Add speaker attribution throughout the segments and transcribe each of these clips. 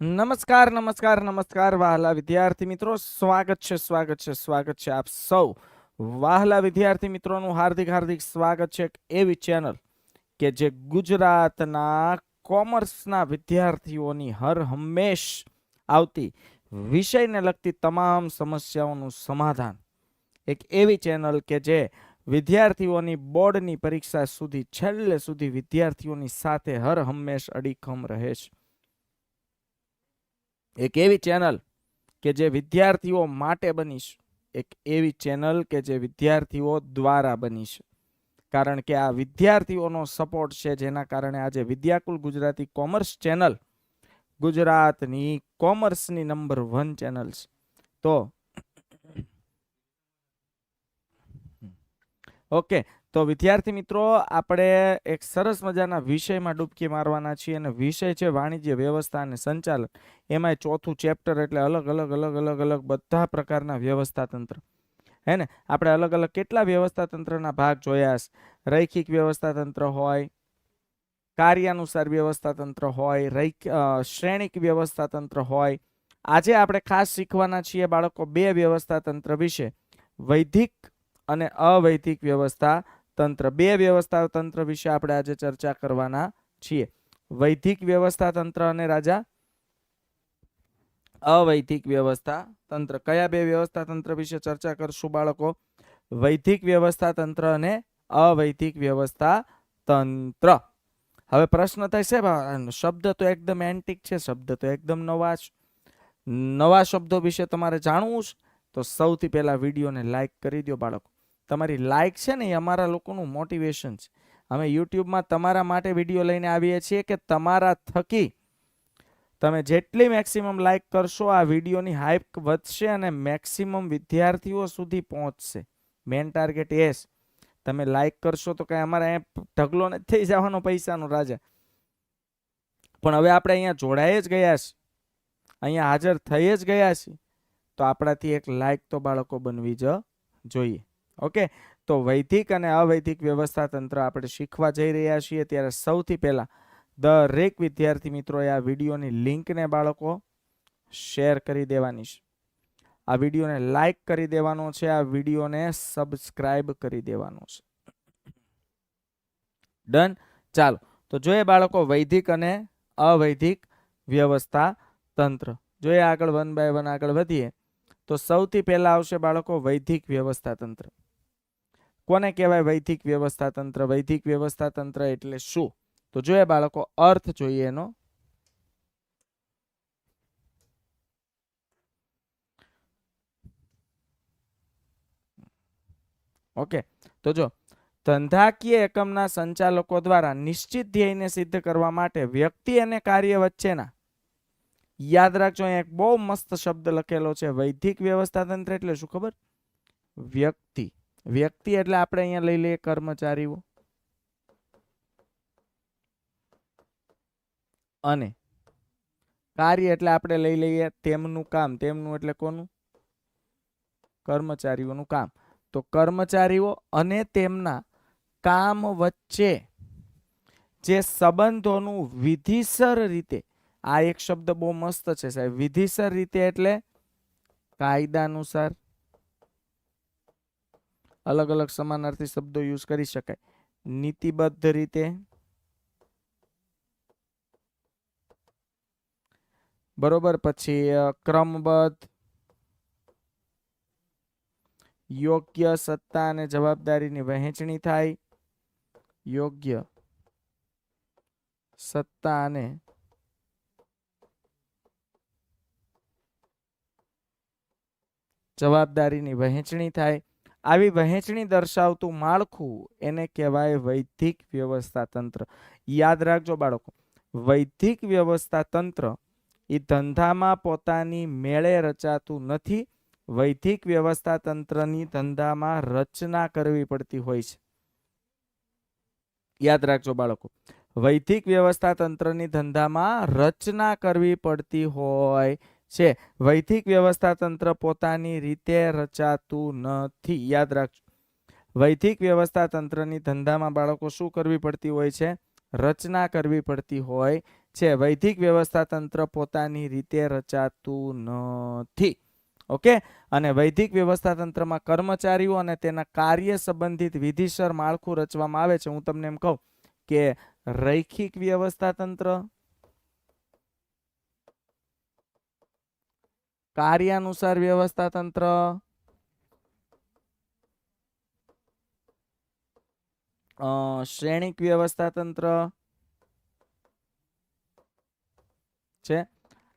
Speaker 1: નમસ્કાર નમસ્કાર નમસ્કાર, વાહલા વિદ્યાર્થી મિત્રો. સ્વાગત છે સ્વાગત છે સ્વાગત છે આપ સૌ. વાહલા વિદ્યાર્થી મિત્રોનું હાર્દિક હાર્દિક સ્વાગત છે એવી ચેનલ કે જે ગુજરાતના કોમર્સના વિદ્યાર્થીઓની હર હંમેશ આવતી વિષયને લગતી તમામ સમસ્યાઓનું સમાધાન એક એવી ચેનલ કે જે વિદ્યાર્થીઓની બોર્ડની પરીક્ષા સુધી, છેલ્લે સુધી વિદ્યાર્થીઓની સાથે હર હંમેશ અડીખમ રહે છે. એક એવી ચેનલ કે જે વિદ્યાર્થીઓ માટે બનીશ એક એવી ચેનલ કે જે વિદ્યાર્થીઓ દ્વારા બનીશ કારણ કે આ વિદ્યાર્થીઓનો સપોર્ટ છે, જેના કારણે આજે વિદ્યાકુલ ગુજરાતી કોમર્સ ચેનલ ગુજરાતની કોમર્સની નંબર વન ચેનલ છે. તો ઓકે. તો વિદ્યાર્થી મિત્રો આપણે એક સરસ મજાના વિષયમાં ડૂબકી મારવાના છીએ અને વિષય છે વાણિજ્ય વ્યવસ્થા અને સંચાલન. એમાંય ચોથું ચેપ્ટર એટલે અલગ અલગ અલગ અલગ અલગ બધા પ્રકારના વ્યવસ્થા તંત્ર હે ને? આપણે અલગ અલગ કેટલા વ્યવસ્થા તંત્રના ભાગ જોયા રૈખિક વ્યવસ્થા તંત્ર હોય કાર્યાનુસાર વ્યવસ્થા તંત્ર હોય અ, શ્રેણિક વ્યવસ્થા તંત્ર હોય. આજે આપણે ખાસ શીખવાના છીએ બાળકો બે વ્યવસ્થા તંત્ર વિશે. વૈધિક અને અવૈતિક વ્યવસ્થા તંત્ર. બે વ્યવસ્થા તંત્ર વિશે આપણે આજે ચર્ચા કરવાના છીએ. વૈધિક વ્યવસ્થા તંત્ર અને રાજા. અવૈધિક વ્યવસ્થા તંત્ર. કયા બે વ્યવસ્થા તંત્ર વિશે ચર્ચા કરશું બાળકો? વૈધિક વ્યવસ્થા તંત્ર અને અવૈધિક વ્યવસ્થા તંત્ર. હવે પ્રશ્ન થશે શબ્દ તો એકદમ એન્ટિક છે, શબ્દ તો એકદમ નવા નવા શબ્દો વિશે તમારે જાણવું છે? તો સૌથી પહેલા વિડીયોને લાઈક કરી દો બાળકો. તમારી લાઇક છે ને એ અમારા લોકોનું મોટિવેશન છે. અમે યુટ્યુબમાં તમારા માટે વીડિયો લઈને આવીએ છીએ કે તમારા થકી તમે જેટલી મેક્સિમમ લાઇક કરશો, આ વિડીયોની હાઇપ વધશે અને મેક્સિમમ વિદ્યાર્થીઓ સુધી પહોંચશે. મેન ટાર્ગેટ એસ તમે લાઇક કરશો તો કાંઈ અમારે અહીંયા ઢગલો નથી થઈ જવાનો પૈસાનો રાજા. પણ હવે આપણે અહીંયા જોડાઈ જ ગયા છીએ. અહીંયા હાજર થઈ જ ગયા છીએ. તો આપણાથી એક લાઇક તો બાળકો બનવી જ જોઈએ. ઓકે? તો વૈદિક અને અવૈધિક વ્યવસ્થા તંત્ર આપણે શીખવા જઈ રહ્યા છીએ. ત્યારે સૌથી પહેલા દરેક વિદ્યાર્થી મિત્રોએ આ વિડીયોની લિંકને બાળકો શેર કરી દેવાની છે. આ વિડીયોને લાઈક કરી દેવાનો છે. આ વિડીયોને સબસ્ક્રાઇબ કરી દેવાનો છે. ડન? ચાલો. તો જોઈએ બાળકો વૈદિક અને અવૈધિક વ્યવસ્થા તંત્ર જોઈએ આગળ વન બાય વન આગળ વધીએ. તો સૌથી પહેલા આવશે બાળકો વૈદિક વ્યવસ્થા તંત્ર કોને કહેવાય વૈધિક વ્યવસ્થા તંત્ર વૈધિક વ્યવસ્થા તંત્ર એટલે શું? તો જોઈએ બાળકો, અર્થ જોઈએ એનો. ઓકે, તો જો ધંધાકીય એકમના સંચાલકો દ્વારા નિશ્ચિત ધ્યેયને સિદ્ધ કરવા માટે વ્યક્તિ અને કાર્ય વચ્ચેના યાદ રાખજો, અહીંયા એક બહુ મસ્ત શબ્દ લખેલો છે, વૈધિક વ્યવસ્થા તંત્ર એટલે શું ખબર? વ્યક્તિ. વ્યક્તિ એટલે આપણે અહીંયા લઈ લઈએ કર્મચારીઓ. અને કાર્ય એટલે આપણે લઈ લઈએ તેમનું કામ. તેમનું એટલે કોનું? કર્મચારીઓનું કામ. તો કર્મચારીઓ અને તેમના કામ વચ્ચે જે સંબંધોનું વિધિસર રીતે, આ એક શબ્દ બહુ મસ્ત છે સાહેબ, વિધિસર રીતે એટલે કાયદાનુસાર અલગ અલગ સમાનાર્થી શબ્દો યુઝ કરી શકાય. નીતિબદ્ધ રીતે બરોબર પછી અ, ક્રમબદ્ધ યોગ્ય સત્તા અને જવાબદારીની વહેંચણી થાય. યોગ્ય સત્તા અને જવાબદારીની વહેંચણી થાય. આવી વહેંચણી દર્શાવતું માળખું એને કહેવાય વૈદિક વ્યવસ્થા તંત્ર. યાદ રાખજો બાળકો વૈદિક વ્યવસ્થા તંત્ર એ ધંધામાં પોતાની મેળે રચાતું નથી. વૈદિક વ્યવસ્થા તંત્રની ધંધામાં રચના કરવી પડતી હોય છે. યાદ રાખજો બાળકો વૈદિક વ્યવસ્થા તંત્રની ધંધામાં રચના કરવી પડતી હોય છે. વૈધિક વ્યવસ્થા તંત્ર પોતાની રીતે રચાતું નથી. યાદ રાખજો. વૈધિક વ્યવસ્થા તંત્રની ધંધામાં બાળકો શું કરવી પડતી હોય છે? રચના કરવી પડતી હોય છે. વૈધિક વ્યવસ્થા તંત્ર પોતાની રીતે રચાતું નથી. ઓકે? અને વૈધિક વ્યવસ્થા તંત્રમાં કર્મચારીઓ અને તેના કાર્ય સંબંધિત વિધિસર માળખું રચવામાં આવે છે. હું તમને એમ કહું કે રૈખિક વ્યવસ્થા કાર્યાનુસાર વ્યવસ્થા તંત્ર. શ્રેણિક વ્યવસ્થા તંત્ર. છે.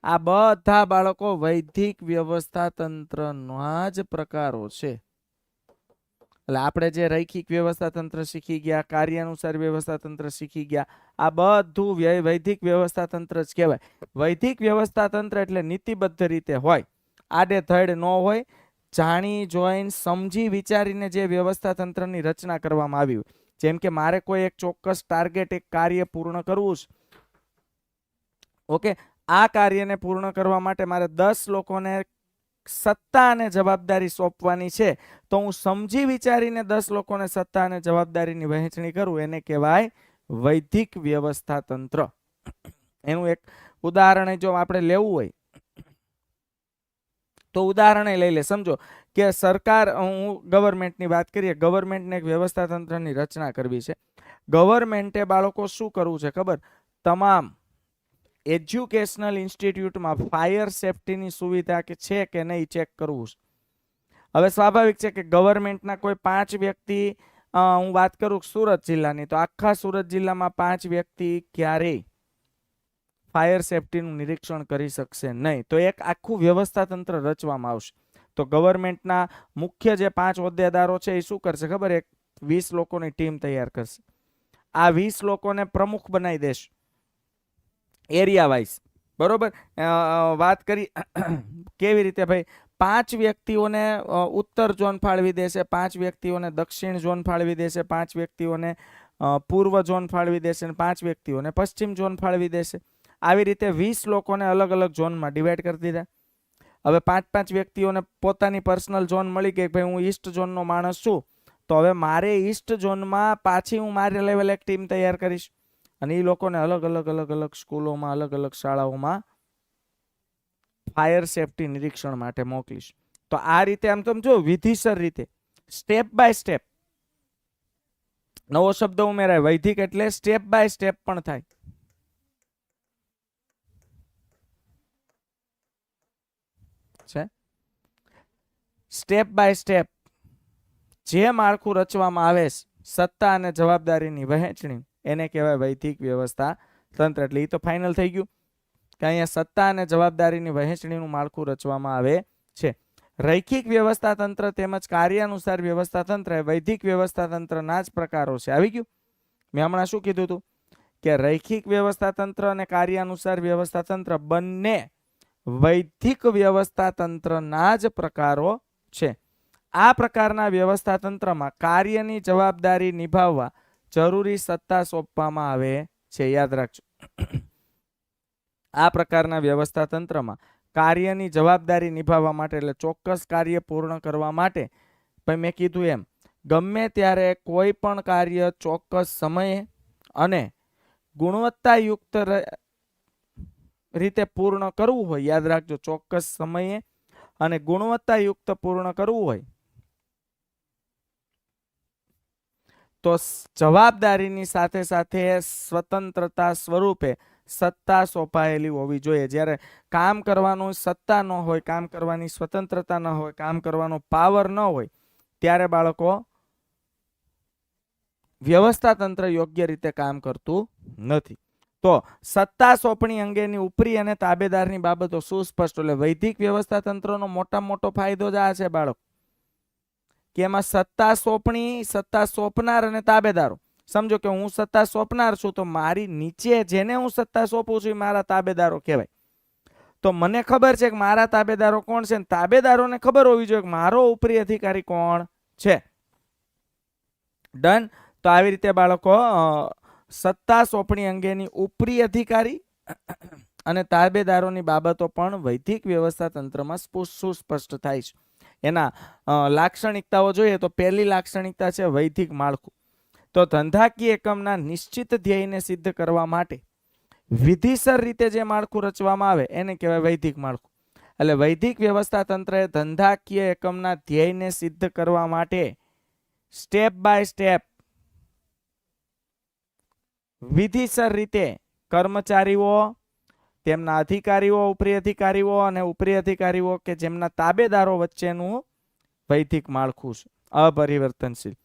Speaker 1: આ બધા બાળકો વૈધિક વ્યવસ્થા તંત્રના જ પ્રકારો છે. એટલે આપણે જે રૈખિક વ્યવસ્થા તંત્ર શીખી ગયા, કાર્યાનુસાર વ્યવસ્થા તંત્ર શીખી ગયા, આ બધું વૈધિક વ્યવસ્થા તંત્ર જ કહેવાય. વૈધિક વ્યવસ્થા તંત્ર એટલે નીતિબદ્ધ રીતે હોય, આડે ધડ ન હોય, જાણી, જોઈને, સમજી, વિચારીને જે વ્યવસ્થા તંત્રની રચના કરવામાં આવી હોય. જેમ કે મારે કોઈ એક ચોક્કસ ટાર્ગેટ એક કાર્ય પૂર્ણ કરવું છે. ઓકે? આ કાર્યને પૂર્ણ કરવા માટે મારે દસ લોકોને સત્તા અને જવાબદારી સોંપવાની છે, તો હું સમજી વિચારીને દસ લોકોને સત્તા અને જવાબદારીની વહેંચણી કરું, એને કહેવાય વૈદિક વ્યવસ્થા તંત્ર એનું એક ઉદાહરણ જો આપણે લેવું હોય, તો ઉદાહરણ લઈ લે. સમજો કે સરકાર, હું ગવર્મેન્ટની વાત કરીએ ગવર્મેન્ટને એક વ્યવસ્થા તંત્રની રચના કરવી છે. ગવર્મેન્ટે બાળકો શું કરવું છે ખબર? તમામ એજ્યુકેશનલ ઇન્સ્ટિટ્યૂટમાં ફાયર સેફટીની સુવિધા કે છે કે નહીં ચેક કરવું હવે સ્વાભાવિક છે કે ગવર્મેન્ટના કોઈ પાંચ વ્યક્તિ હું વાત કરું સુરત જિલ્લાની, તો આખા સુરત જિલ્લામાં પાંચ વ્યક્તિ ક્યારેય ફાયર સેફટીનું નિરીક્ષણ કરી શકશે નહીં. તો એક આખું વ્યવસ્થા તંત્ર રચવામાં આવશે. તો ગવર્મેન્ટના મુખ્ય જે પાંચ હોદ્દેદારો છે એ શું કરશે ખબર? એક વીસ લોકોની ટીમ તૈયાર કરશે. આ વીસ લોકોને પ્રમુખ બનાવી દેશે. એરિયા વાઇઝ બરોબર વાત કરી કેવી રીતે ભાઈ? પાંચ વ્યક્તિઓને ઉત્તર ઝોન ફાળવી દેશે, પાંચ વ્યક્તિઓને દક્ષિણ ઝોન ફાળવી દેશે, પાંચ વ્યક્તિઓને પૂર્વ ઝોન ફાળવી દેશે અને પાંચ વ્યક્તિઓને પશ્ચિમ ઝોન ફાળવી દેશે. આવી રીતે વીસ લોકોને અલગ અલગ ઝોનમાં ડિવાઈડ કરી દીધા. હવે પાંચ પાંચ વ્યક્તિઓને પોતાની પર્સનલ ઝોન મળી ગઈ ભાઈ હું ઈસ્ટ ઝોનનો માણસ છું, તો હવે મારે ઈસ્ટ ઝોનમાં પાછી હું મારી લેવલ એક ટીમ તૈયાર કરીશ. અને એ લોકોને અલગ અલગ અલગ અલગ સ્કૂલોમાં, અલગ અલગ શાળાઓમાં ફાયર સેફટી નિરીક્ષણ માટે મોકલીશ. તો આ રીતે આમ તમે જો વિધિસર રીતે, સ્ટેપ બાય સ્ટેપ, નવો શબ્દ ઉમેરાય, વૈધિક એટલે સ્ટેપ બાય સ્ટેપ પણ થાય. છે? સ્ટેપ બાય સ્ટેપ જે માળખું રચવામાં આવે સત્તા અને જવાબદારીની વહેંચણી એને કહેવાય વૈધિક વ્યવસ્થા તંત્ર. એટલે એ તો ફાઇનલ થઈ ગયું કે અહીંયા સત્તા અને જવાબદારીની વહેંચણીનું માળખું રચવામાં આવે છે. રૈખિક વ્યવસ્થા તંત્ર તેમજ કાર્યાનુસાર વ્યવસ્થા તંત્ર એ વૈધિક વ્યવસ્થા તંત્રના જ પ્રકારો છે. આવી ગયું? મેં હમણાં શું કીધું હતું કે રૈખિક વ્યવસ્થા તંત્ર અને કાર્યાનુસાર વ્યવસ્થા તંત્ર બંને વૈધિક વ્યવસ્થા તંત્રના જ પ્રકારો છે. આ પ્રકારના વ્યવસ્થા તંત્રમાં કાર્યની જવાબદારી નિભાવવા જરૂરી સત્તા સોંપવામાં આવે છે, યાદ રાખજો. આ પ્રકારના વ્યવસ્થા તંત્રમાં કાર્યની જવાબદારી નિભાવવા માટે એટલે ચોક્કસ કાર્ય પૂર્ણ કરવા માટે ભાઈ મેં કીધું એમ, ગમે ત્યારે કોઈ પણ કાર્ય ચોક્કસ સમયે અને ગુણવત્તાયુક્ત રીતે પૂર્ણ કરવું હોય, યાદ રાખજો, ચોક્કસ સમયે અને ગુણવત્તાયુક્ત પૂર્ણ કરવું હોય તો જવાબદારીની સાથે સાથે સ્વતંત્રતા સ્વરૂપે સત્તા સોંપાયેલી હોવી જોઈએ. જ્યારે કામ કરવાનું સત્તા ન હોય, કામ કરવાની સ્વતંત્રતા ન હોય, કામ કરવાનો પાવર ન હોય, ત્યારે બાળકો વ્યવસ્થા તંત્ર યોગ્ય રીતે કામ કરતું નથી. તો સત્તા સોંપણી અંગેની ઉપરી અને તાબેદારની બાબતો સુસ્પષ્ટ. એટલે વૈદિક વ્યવસ્થા તંત્રનો મોટા મોટો ફાયદો જ આ છે બાળક. કે એમાં સત્તા સોંપણી, સત્તા સોંપનાર અને તાબેદારો. સમજો કે હું સત્તા સોંપનાર છું, તો મારી નીચે જેને હું સત્તા સોંપું છું મારા તાબેદારો કહેવાય. તો મને ખબર છે કે મારા તાબેદારો કોણ છે? તાબેદારોને ખબર હોવી જોઈએ કે મારો ઉપરી અધિકારી કોણ છે. ડન. તો આવી રીતે બાળકો સત્તા સોંપણી અંગેની ઉપરી અધિકારી અને તાબેદારોની બાબતો પણ વૈધિક વ્યવસ્થા તંત્રમાં સ્પુ- સુસ્પષ્ટ થાય છે. એના લાક્ષણિકતાઓ જોઈએ તો પહેલી લાક્ષણિકતા છે વૈધિક માળખું. તો ધંધાકીય એકમના નિશ્ચિત ધ્યેયને સિદ્ધ કરવા માટે વિધિસર રીતે જે માળખું રચવામાં આવે એને કહેવાય વૈધિક માળખું. એટલે વૈધિક વ્યવસ્થા તંત્રએ ધંધાકીય એકમના ધ્યેયને સિદ્ધ કરવા માટે સ્ટેપ બાય સ્ટેપ વિધિસર રીતે કર્મચારીઓ તેમના અધિકારીઓ, ઉપરી અધિકારીઓ અને ઉપરી અધિકારીઓ કે જેમના તાબેદારો વચ્ચેનું વૈધિક માળખું છે. અપરિવર્તનશીલ.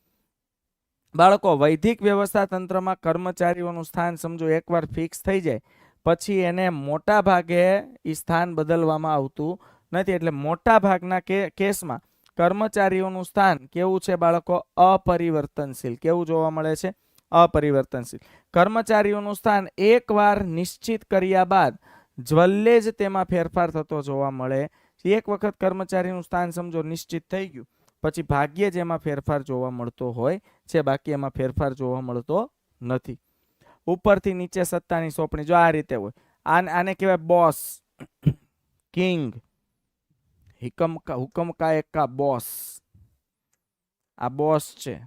Speaker 1: બાળકો, વૈધિક વ્યવસ્થા તંત્રમાં કર્મચારીઓનું સ્થાન સમજો, એકવાર ફિક્સ થઈ જાય, પછી એને મોટા ભાગે એ સ્થાન બદલવામાં આવતું નથી. એટલે મોટા ભાગના કેસમાં કર્મચારીઓનું સ્થાન કેવું છે બાળકો? અપરિવર્તનશીલ. કેવું જોવા મળે છે? અપરિવર્તનશીલ. કર્મચારીઓનું સ્થાન એકવાર નિશ્ચિત કર્યા બાદ જ્વલ્લે જ તેમાં ફેરફાર થતો જોવા મળે. એક વખત કર્મચારીનું સ્થાન સમજો, નિશ્ચિત થઈ ગયું. પછી ભાગ્યે જ એમાં ફેરફાર જોવા મળતો હોય છે, બાકી એમાં ફેરફાર જોવા મળતો નથી. ઉપરથી નીચે સત્તાની સોંપણી, જો આ રીતે હોય. આને આને કહેવાય બોસ, કિંગ હિકમ હુકમ કા કા બોસ. આ બોસ છે,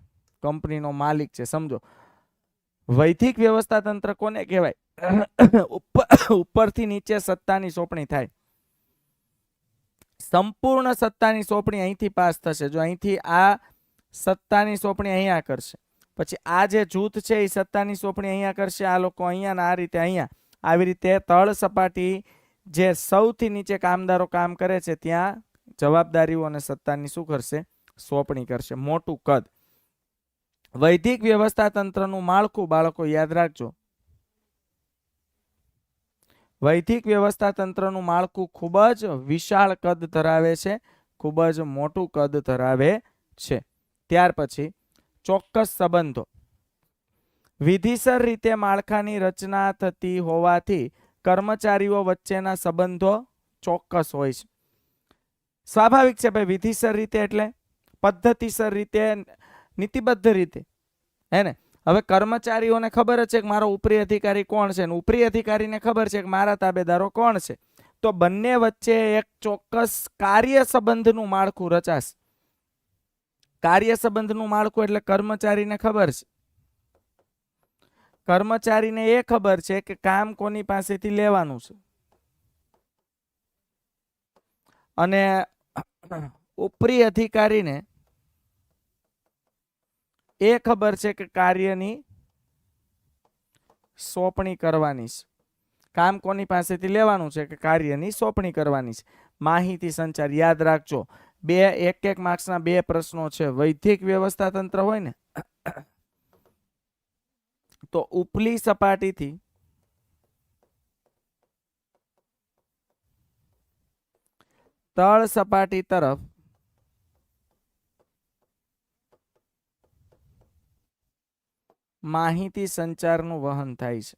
Speaker 1: કંપનીનો માલિક છે, સમજો. વૈધિક વ્યવસ્થા તંત્ર કોને કહેવાય? ઉપર- ઉપરથી નીચે સત્તાની સોંપણી થાય. સંપૂર્ણ સત્તાની સોંપણી અહીંથી પાસ થશે. જો અહીંથી આ સત્તાની સોંપણી અહીંયા કરશે. પછી આ જે જૂથ છે એ સત્તાની સોંપણી અહીંયા કરશે. આ લોકો અહીંયા આ રીતે અહીંયા. આવી રીતે તળ સપાટી જે સૌથી નીચે કામદારો કામ કરે છે, ત્યાં જવાબદારીઓ અને સત્તાની શું કરશે? સોંપણી કરશે. મોટું કદ. વૈધિક વ્યવસ્થા તંત્રનું માળખું, બાળકો, યાદ રાખજો. વૈદિક વ્યવસ્થા તંત્રનું માળખું ખૂબ જ વિશાળ કદ ધરાવે છે, ખૂબ જ મોટું કદ ધરાવે છે. ત્યાર પછી ચોક્કસ સંબંધો. વિધિસર રીતે માળખાની રચના થતી હોવાથી કર્મચારીઓ વચ્ચેના સંબંધો ચોક્કસ હોય છે. સ્વાભાવિક છે ભાઈ, વિધિસર રીતે એટલે? પદ્ધતિસર રીતે નીતિબદ્ધ રીતે. હે ને? હવે કર્મચારીઓને ખબર જ છે કે મારો ઉપરી અધિકારી કોણ છે ને ઉપરી અધિકારીને ખબર છે કે મારા તાબેદારો કોણ છે. તો બંને વચ્ચે એક ચોક્કસ કાર્ય સંબંધનું માળખું રચાશે. કાર્ય સંબંધનું માળખું એટલે કર્મચારીને ખબર છે. કર્મચારીને એ ખબર છે કે કામ કોની પાસેથી લેવાનું છે. અને ઉપરી અધિકારીને એ ખબર છે કે કાર્યની સોંપણી કરવાની છે. કામ કોની પાસેથી લેવાનું છે કે કાર્યની સોંપણી કરવાની છે? માહિતી સંચાર યાદ રાખજો. બે એક એક માર્ક્સના બે પ્રશ્નો છે. વૈધિક વ્યવસ્થા તંત્ર હોય ને? તો ઉપલી સપાટીથી તળ સપાટી તરફ માહિતી સંચારનું વહન થાય છે.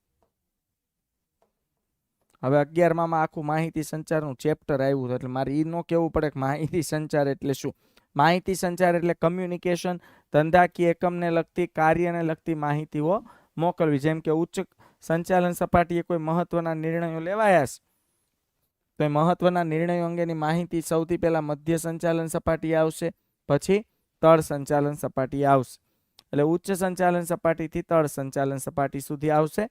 Speaker 1: હવે અગિયારમાં આખું માહિતી સંચારનું ચેપ્ટર આવ્યું એટલે મારે એ ન કહેવું પડે કે માહિતી સંચાર એટલે શું? માહિતી સંચાર એટલે કમ્યુનિકેશન ધંધાકીય એકમને લગતી, કાર્યને લગતી માહિતીઓ મોકલવી. જેમ કે ઉચ્ચ સંચાલન સપાટીએ કોઈ મહત્વના નિર્ણયો લેવાયા છે, તો એ મહત્વના નિર્ણયો અંગેની માહિતી સૌથી પહેલા મધ્ય સંચાલન સપાટી આવશે, પછી તળ સંચાલન સપાટી આવશે. એટલે ઉચ્ચ સંચાલન સપાટીથી તળ સંચાલન સપાટી સુધી આવશે.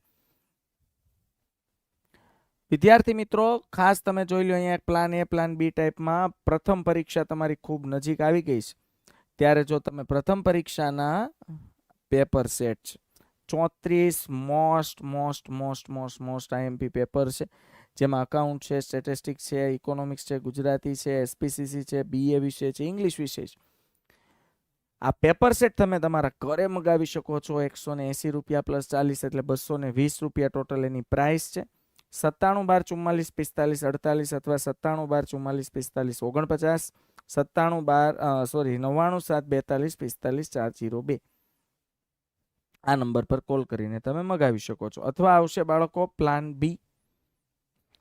Speaker 1: વિદ્યાર્થી મિત્રો, ખાસ તમે જોઈ લો અહીંયા પ્લાન એ પ્લાન બી ટાઈપમાં પ્રથમ પરીક્ષા તમારી ખૂબ નજીક આવી ગઈ છે. ત્યારે જો તમે પ્રથમ પરીક્ષાના પેપર સેટ છે. ચોત્રીસ most most most most most IMP paper છે. જેમાં અકાઉન્ટ છે સ્ટેટિસ્ટિક્સ છે ઇકોનોમિક્સ છે, ગુજરાતી છે એસપીસીસી છે બીએ વિશે છે ઇંગ્લિશ વિશે છે. આ પેપર સેટ તમે તમારા ઘરે મગાવી શકો છો. એકસો ને એસી રૂપિયા પ્લસ ચાલીસ એટલે બસો ને વીસ રૂપિયા ટોટલ એની પ્રાઇસ છે. સત્તાણું બાર ચુમ્માલીસ પિસ્તાલીસ અડતાલીસ અથવા સત્તાણું બાર ચુમ્માલીસ પિસ્તાલીસ ઓગણપચાસ, સત્તાણું બાર સોરી નવ્વાણું સાત બેતાલીસ પિસ્તાલીસ ચાર જીરો બે. આ નંબર પર કોલ કરીને તમે મગાવી શકો છો. અથવા આવશે બાળકો પ્લાન બી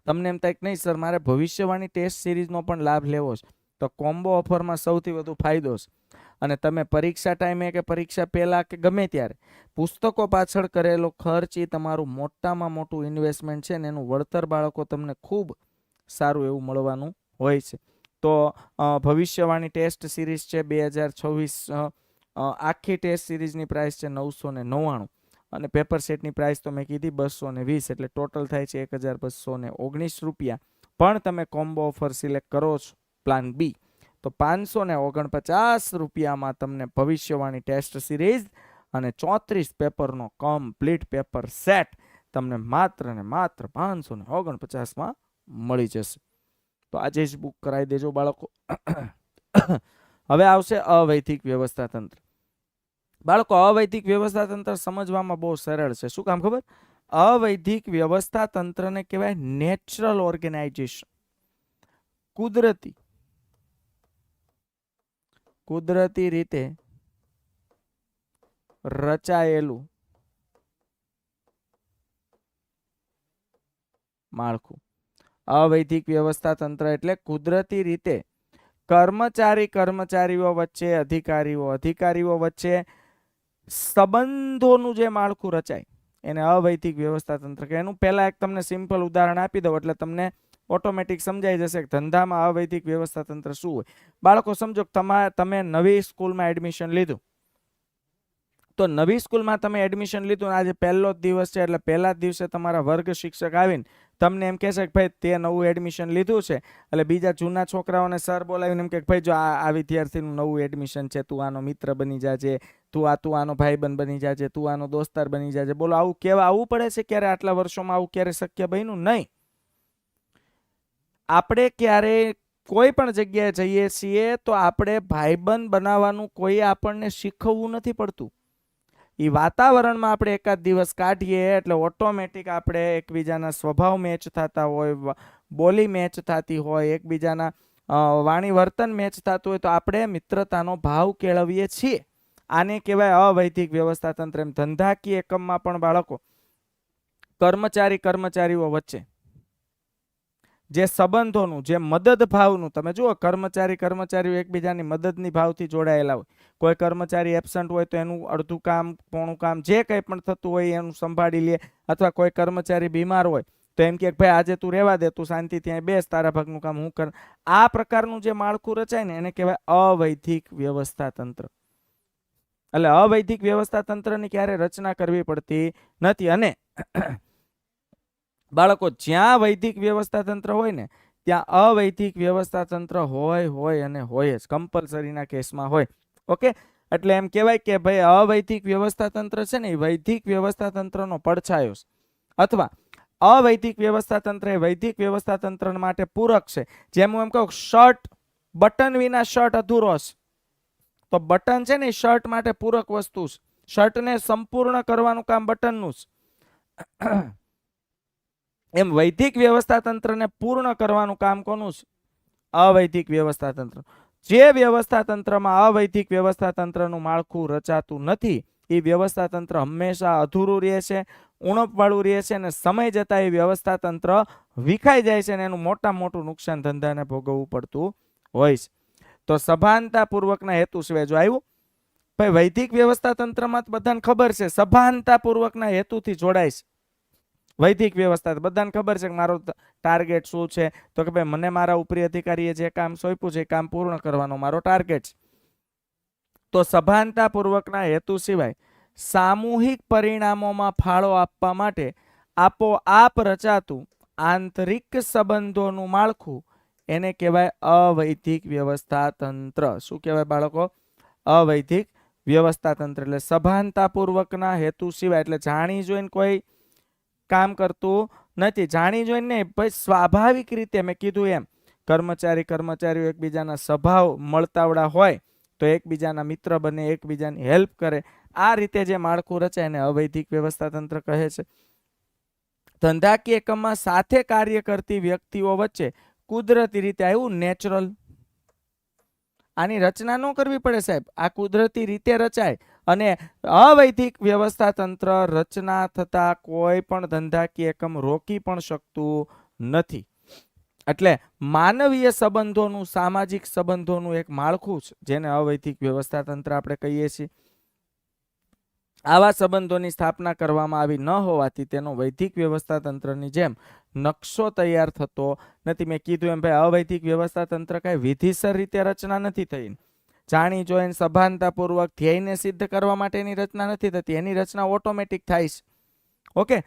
Speaker 1: તમને એમ થાય કે નહીં, સર, મારે ભવિષ્યવાણી ટેસ્ટ સિરીઝનો પણ લાભ લેવો છે. તો કોમ્બો ઓફરમાં સૌથી વધુ ફાયદો છે. અને તમે પરીક્ષા ટાઈમે કે પરીક્ષા પહેલાં કે ગમે ત્યારે, પુસ્તકો પાછળ કરેલો ખર્ચ એ તમારું મોટામાં મોટું ઇન્વેસ્ટમેન્ટ છે ને એનું વળતર બાળકો તમને ખૂબ સારું એવું મળવાનું હોય છે. તો ભવિષ્યવાણી ટેસ્ટ સિરીઝ છે બે હજાર છવ્વીસ આખી ટેસ્ટ સિરીઝની પ્રાઇસ છે નવસો ને નવ્વાણું અને પેપર સેટની પ્રાઇસ તો મેં કીધી બસો ને વીસ એટલે ટોટલ થાય છે એક હજાર બસો ને ઓગણીસ રૂપિયા. પણ તમે કોમ્બો ઓફર સિલેક્ટ કરો છો પ્લાન બી તો પાંચસો ને ઓગણપચાસ રૂપિયામાં તમને ભવિષ્યવાણી ટેસ્ટ સિરીઝ અને ચોત્રીસ પેપરનો કમ્પ્લીટ પેપર સેટ તમને માત્ર ને માત્ર પાંચસો ને ઓગણપચાસમાં મળી જશે. તો આજે જ બુક કરાવી દેજો બાળકો. હવે આવશે અવૈધિક વ્યવસ્થા તંત્ર. બાળકો, અવૈધિક વ્યવસ્થા તંત્ર સમજવામાં બહુ સરળ છે. શું કામ ખબર? અવૈધિક વ્યવસ્થા તંત્રને કહેવાય નેચરલ ઓર્ગેનાઇઝેશન કુદરતી કુદરતી રીતે રચાયેલું માળખું. અવૈધિક વ્યવસ્થા તંત્ર એટલે કુદરતી રીતે કર્મચારી કર્મચારીઓ વચ્ચે, અધિકારીઓ અધિકારીઓ વચ્ચે સંબંધોનું જે માળખું રચાય, એને અવૈધિક વ્યવસ્થા તંત્ર કે એનું પહેલા એક તમને સિમ્પલ ઉદાહરણ આપી દઉં, એટલે તમને ઓટોમેટિક સમજાઈ જશે કે ધંધામાં અવૈધિક વ્યવસ્થા તંત્ર શું હોય. બાળકો, સમજો તમા, તમે નવી સ્કૂલમાં એડમિશન લીધું. તો નવી સ્કૂલમાં તમે એડમિશન લીધું આજે પહેલો જ દિવસ છે, એટલે પહેલા જ દિવસે તમારા વર્ગ શિક્ષક આવીને તમને એમ કહેશે કે ભાઈ તે નવું એડમિશન લીધું છે. એટલે બીજા જૂના છોકરાઓને સર બોલાવીને એમ કે ભાઈ જો આ વિદ્યાર્થીનું નવું એડમિશન છે, તું આનો મિત્ર બની જાજે, તું આ, તું આનો ભાઈબંધ બની જાજે, તું આનો દોસ્તાર બની જાજે. બોલો, આવું કેવા આવવું પડે છે ક્યારે? આટલા વર્ષોમાં આવું ક્યારે શક્ય બન્યું? નહીં. આપણે ક્યારે કોઈ પણ જગ્યાએ જઈએ છીએ, તો આપણે ભાઈબંધ બનાવવાનું કોઈ આપણને શીખવવું નથી પડતું. એ વાતાવરણમાં આપણે એકાદ દિવસ કાઢીએ, એટલે ઓટોમેટિક આપણે એકબીજાના સ્વભાવ મેચ થતા હોય બોલી મેચ થતી હોય, એકબીજાના વાણી વર્તન મેચ થતું હોય, તો આપણે મિત્રતાનો ભાવ કેળવીએ છીએ. આને કહેવાય અવૈધિક વ્યવસ્થા તંત્ર એમ ધંધાકીય એકમમાં પણ બાળકો, કર્મચારી કર્મચારીઓ વચ્ચે. જે સંબંધોનું, જે મદદ ભાવનું તમે જુઓ, કર્મચારી કર્મચારીઓ એકબીજાની મદદની ભાવથી જોડાયેલા હોય. કોઈ કર્મચારી એબસન્ટ હોય તો એનું અડધું કામ, પોણું કામ, જે કંઈ પણ થતું હોય એનું સંભાળી લે. અથવા કોઈ કર્મચારી બીમાર હોય તો એમ કે, ભાઈ, આજે તું રહેવા દે, તું શાંતિ ત્યાં બેસ, તારા ભાગનું કામ હું કર. આ પ્રકારનું જે માળખું રચાય ને, એને કહેવાય અવૈધિક વ્યવસ્થા તંત્ર એટલે અવૈધિક વ્યવસ્થા તંત્રની ક્યારે રચના કરવી પડતી નથી. અને બાળકો, જ્યાં વૈદિક વ્યવસ્થા તંત્ર હોય ને, ત્યાં અવૈધિક વ્યવસ્થા તંત્ર હોય હોય અને હોય જ. કમ્પલસરીના કેસમાં હોય. ઓકે? એટલે એમ કહેવાય કે ભાઈ, અવૈધિક વ્યવસ્થા તંત્ર છે ને, એ વૈદિક વ્યવસ્થા તંત્રનો પડછાયો અથવા, અવૈધિક વ્યવસ્થા તંત્ર એ વૈદિક વ્યવસ્થા તંત્ર માટે પૂરક છે. જેમ હું એમ કહું, શર્ટ, બટન વિના શર્ટ અધૂરો છે. તો બટન છે ને શર્ટ માટે પૂરક વસ્તુ છે. શર્ટને સંપૂર્ણ કરવાનું કામ બટનનું છે. એમ વૈદિક વ્યવસ્થા તંત્રને પૂર્ણ કરવાનું કામ કોનું છે? અવૈધિક વ્યવસ્થા તંત્ર જે વ્યવસ્થા તંત્રમાં અવૈધિક વ્યવસ્થા તંત્રનું માળખું રચાતું નથી એ વ્યવસ્થા તંત્ર હંમેશા અધૂરું રહે છે, ઉણપવાળું રહે છે અને સમય જતાં એ વ્યવસ્થા તંત્ર વિખાઈ જાય છે અને એનું મોટા મોટું નુકસાન ધંધાને ભોગવવું પડતું હોય છે. તો સભાનતાપૂર્વકના હેતુ સિવાય જો આવ્યું? ભાઈ વૈદિક વ્યવસ્થા તંત્રમાં બધાને ખબર છે, સભાનતાપૂર્વકના હેતુથી જોડાય છે. વૈદિક વ્યવસ્થા. બધાને ખબર છે કે મારો ટાર્ગેટ શું છે? તો કે ભાઈ, મને મારા ઉપરી અધિકારીએ જે કામ સોંપ્યું છે એ કામ પૂર્ણ કરવાનો મારો ટાર્ગેટ તો સભાનતાપૂર્વકના હેતુ સિવાય સામૂહિક પરિણામોમાં ફાળો આપવા માટે આપોઆપ રચાતું આંતરિક સંબંધોનું માળખું એને કહેવાય અવૈધિક વ્યવસ્થા તંત્ર શું કહેવાય બાળકો? અવૈધિક વ્યવસ્થા તંત્ર એટલે સભાનતાપૂર્વકના હેતુ સિવાય. એટલે જાણી જોઈને કોઈ કામ કરતું નથી. જાણી જોઈને ભાઈ સ્વાભાવિક રીતે મેં કીધું એમ. કર્મચારી કર્મચારીઓ એકબીજાના સ્વભાવ મળતાવડા હોય તો એકબીજાના મિત્ર બને, એકબીજાની હેલ્પ કરે. આ રીતે જે માળખું રચાય એને અવૈધિક વ્યવસ્થા તંત્ર કહે છે. ધંધાકીય એકમમાં સાથે કાર્ય કરતી વ્યક્તિઓ વચ્ચે કુદરતી રીતે આવ્યું નેચરલ આની રચના ન કરવી પડે સાહેબ. આ કુદરતી રીતે રચાય અને અવૈધિક વ્યવસ્થા તંત્ર રચના થતા કોઈ પણ ધંધાકીય એકમ રોકી પણ શકતું નથી. એટલે માનવીય સંબંધોનું, સામાજિક સંબંધોનું એક માળખું છે, જેને અવૈધિક વ્યવસ્થા તંત્ર આપણે કહીએ છીએ. આવા સંબંધોની સ્થાપના કરવામાં આવી ન હોવાથી તેનો વૈધિક વ્યવસ્થા તંત્રની જેમ નકશો તૈયાર થતો નથી. મેં કીધું એમ ભાઈ, અવૈધિક વ્યવસ્થા તંત્ર કઈ વિધિસર રીતે રચના નથી થઈ. જાણી જોઈને સભાનતાપૂર્વક ધ્યેયને સિદ્ધ કરવા માટેની રચના નથી થતી. એની રચના ઓટોમેટિક થાય છે. ઓકે?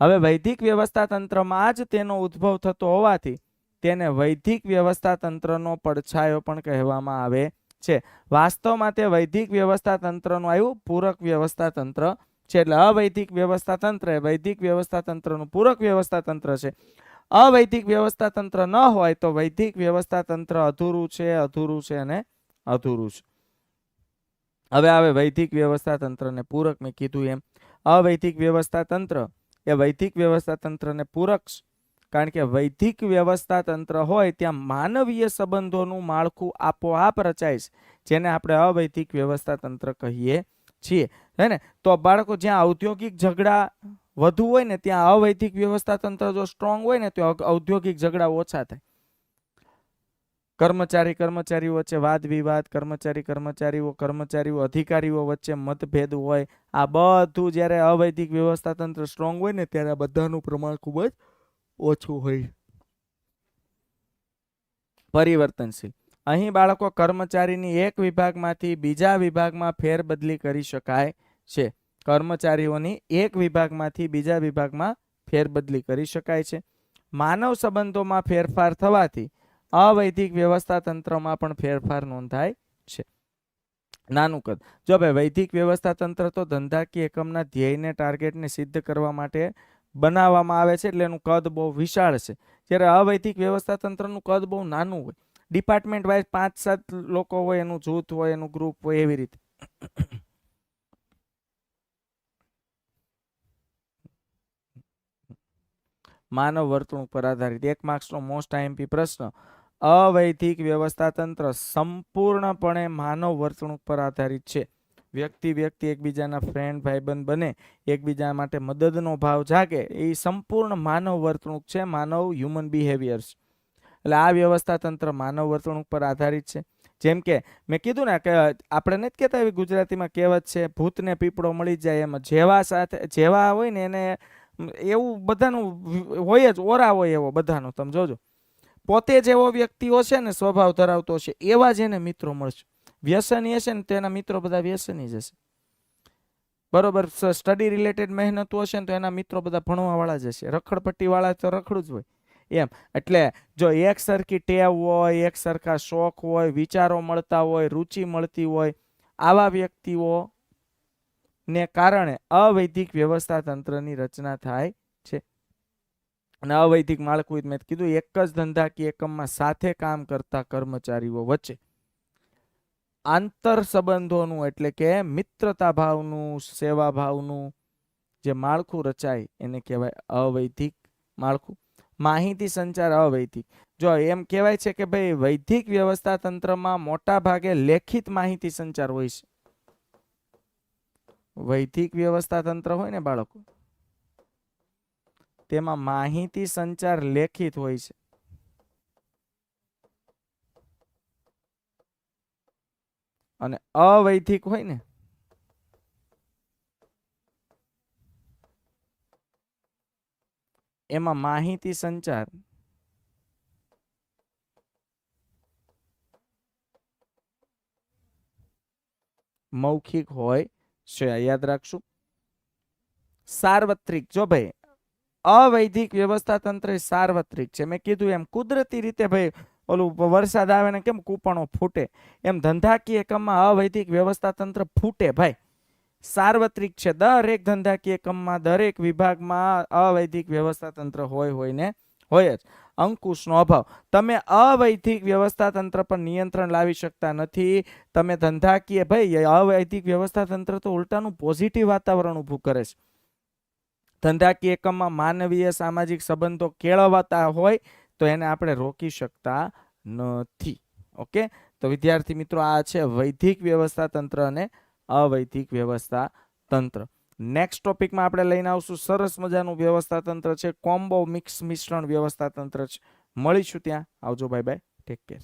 Speaker 1: હવે વૈદિક વ્યવસ્થા તંત્રમાં જ તેનો ઉદ્ભવ થતો હોવાથી તેને વૈદિક વ્યવસ્થા તંત્રનો પડછાયો પણ કહેવામાં આવે છે. વાસ્તવમાં તે વૈદિક વ્યવસ્થા તંત્રનું આવ્યું પૂરક વ્યવસ્થા તંત્ર છે. એટલે અવૈધિક વ્યવસ્થા તંત્ર એ વૈધિક વ્યવસ્થા તંત્રનું પૂરક વ્યવસ્થા તંત્ર છે. અવૈધિક વ્યવસ્થા તંત્ર ન હોય તો વૈધિક વ્યવસ્થા તંત્ર અધૂરું છે અધૂરું છે અને અધૂરું છે. હવે આવે વૈધિક વ્યવસ્થા તંત્રને પૂરક મેં કીધું એમ. અવૈધિક વ્યવસ્થા તંત્ર એ વૈધિક વ્યવસ્થા તંત્રને પૂરક કારણ કે વૈધિક વ્યવસ્થા તંત્ર હોય ત્યાં માનવીય સંબંધોનું માળખું આપોઆપ રચાય છે, જેને આપણે અવૈધિક વ્યવસ્થા તંત્ર કહીએ છીએ. હે ને? તો બાળકો, જ્યાં ઔદ્યોગિક ઝઘડા વધુ હોય ને ત્યાં અવૈધિક વ્યવસ્થા તંત્ર જો સ્ટ્રોંગ હોય ને તો ઔદ્યોગિક ઝઘડા ઓછા થાય. કર્મચારી કર્મચારીઓ વચ્ચે વાદ વિવાદ, કર્મચારી કર્મચારીઓ કર્મચારીઓ અધિકારીઓ વચ્ચે મતભેદ હોય, આ બધું જ્યારે અવૈધિક વ્યવસ્થા તંત્ર સ્ટ્રોંગ હોય ને ત્યારે બધાનું પ્રમાણ ખૂબ જ ઓછું હોય. પરિવર્તનશીલ. અહીં બાળકો કર્મચારીની એક વિભાગમાંથી બીજા વિભાગમાં ફેરબદલી કરી શકાય છે. કર્મચારીઓની એક વિભાગમાંથી બીજા વિભાગમાં ફેરબદલી કરી શકાય છે. માનવ સંબંધોમાં ફેરફાર થવાથી અવૈધિક વ્યવસ્થા તંત્રમાં પણ ફેરફાર નોંધાય છે. નાનું કદ. જો ભાઈ વૈધિક વ્યવસ્થા તંત્ર તો ધંધાકીય એકમના ધ્યેયને, ટાર્ગેટને સિદ્ધ કરવા માટે બનાવવામાં આવે છે એટલે એનું કદ બહુ વિશાળ છે. જ્યારે અવૈધિક વ્યવસ્થા તંત્રનું કદ બહુ નાનું હોય. ડિપાર્ટમેન્ટ વાઇઝ પાંચ સાત લોકો હોય, એનું જૂથ હોય, એનું ગ્રુપ હોય એવી રીતે. માનવ વર્તણૂક પર આધારિત. એક માર્ક્સનો મોસ્ટ આઈએમપી પ્રશ્ન, અવૈધિક વ્યવસ્થા તંત્ર સંપૂર્ણપણે માનવ વર્તણૂક પર આધારિત છે. વ્યક્તિ વ્યક્તિ એકબીજાના ફ્રેન્ડ ભાઈબંધ બને, એકબીજા માટે મદદનો ભાવ જાગે, એ સંપૂર્ણ માનવ વર્તણૂક છે, માનવ હ્યુમન બિહેવિયર્સ એટલે આ વ્યવસ્થા તંત્ર માનવ વર્તણૂક પર આધારિત છે. જેમ કે, મેં કીધું ને કે આપણે નથી કહેતા એવી ગુજરાતીમાં કહેવત છે, ભૂતને પીપળો મળી જાય એમ. જેવા સાથે, જેવા હોય ને એને એવું બધાનું હોય જ, ઓરા હોય એવો બધાનો, તમે જોજો. પોતે જેવો વ્યક્તિઓ છે ને, સ્વભાવ ધરાવતો છે, એવા જ એને મિત્રો મળશે. વ્યસની હશે ને એના મિત્રો બધા વ્યસની જ હશે બરોબર સ્ટડી રિલેટેડ મહેનતું હશે ને, તો એના મિત્રો બધા ભણવાવાળા જ હશે. રખડપટ્ટીવાળા તો રખડું જ હોય. એમ, એટલે જો એક સરખી ટેવ હોય, એક સરખા શોખ હોય, વિચારો મળતા હોય, રુચિ મળતી હોય, આવા વ્યક્તિઓ ને કારણે અવૈધિક વ્યવસ્થા તંત્રની રચના થાય છે. અને અવૈધિક માળખું મેં કીધું, એક જ ધંધાકીય એકમમાં સાથે કામ કરતા કર્મચારીઓ વચ્ચે. આંતર સંબંધોનું એટલે કે મિત્રતા ભાવનું, સેવા ભાવનું જે માળખું રચાય, એને કહેવાય અવૈધિક માળખું. માહિતી સંચાર અવૈધિક. જો એમ કહેવાય છે કે ભાઈ વૈધિક વ્યવસ્થા તંત્રમાં મોટા ભાગે લેખિત માહિતી સંચાર હોય છે. વૈધિક વ્યવસ્થા તંત્ર હોય ને બાળકો, તેમાં માહિતી સંચાર લેખિત હોય છે. અને અવૈધિક હોય ને, એમાં માહિતી સંચાર મૌખિક હોય છે યાદ રાખશું? સાર્વત્રિક. જો ભાઈ, અવૈધિક વ્યવસ્થા તંત્ર સાર્વત્રિક છે. મેં કીધું એમ, કુદરતી રીતે ભાઈ, ઓલું વરસાદ આવે ને કેમ કૂપણો ફૂટે? એમ ધંધાકીય એકમમાં અવૈધિક વ્યવસ્થા તંત્ર ફૂટે ભાઈ. સાર્વત્રિક છે. દરેક ધંધાકીય એકમમાં દરેક વિભાગમાં અવૈધિક વ્યવસ્થા તંત્ર હોય હોય ને, હોય જ. અંકુશનો અભાવ. તમે અવૈધિક વ્યવસ્થા તંત્ર પર નિયંત્રણ લાવી શકતા નથી. તમે ધંધાકીય, ભાઈ અવૈધિક વ્યવસ્થા તંત્ર તો ઉલટાનું પોઝિટિવ વાતાવરણ ઊભું કરે છે. ધંધાકીય એકમમાં માનવીય સામાજિક સંબંધો કેળવાતા હોય તો એને આપણે રોકી શકતા નથી. ઓકે? તો વિદ્યાર્થી મિત્રો, આ છે વૈધિક વ્યવસ્થા તંત્ર અને અવૈધિક વ્યવસ્થા તંત્ર નેક્સ્ટ ટોપિકમાં આપણે લઈને આવશું. સરસ મજાનું વ્યવસ્થા તંત્ર છે. કોમ્બો મિક્સ મિશ્રણ વ્યવસ્થા તંત્ર છે. મળીશું ત્યાં. આવજો બાય બાય ટેક કેર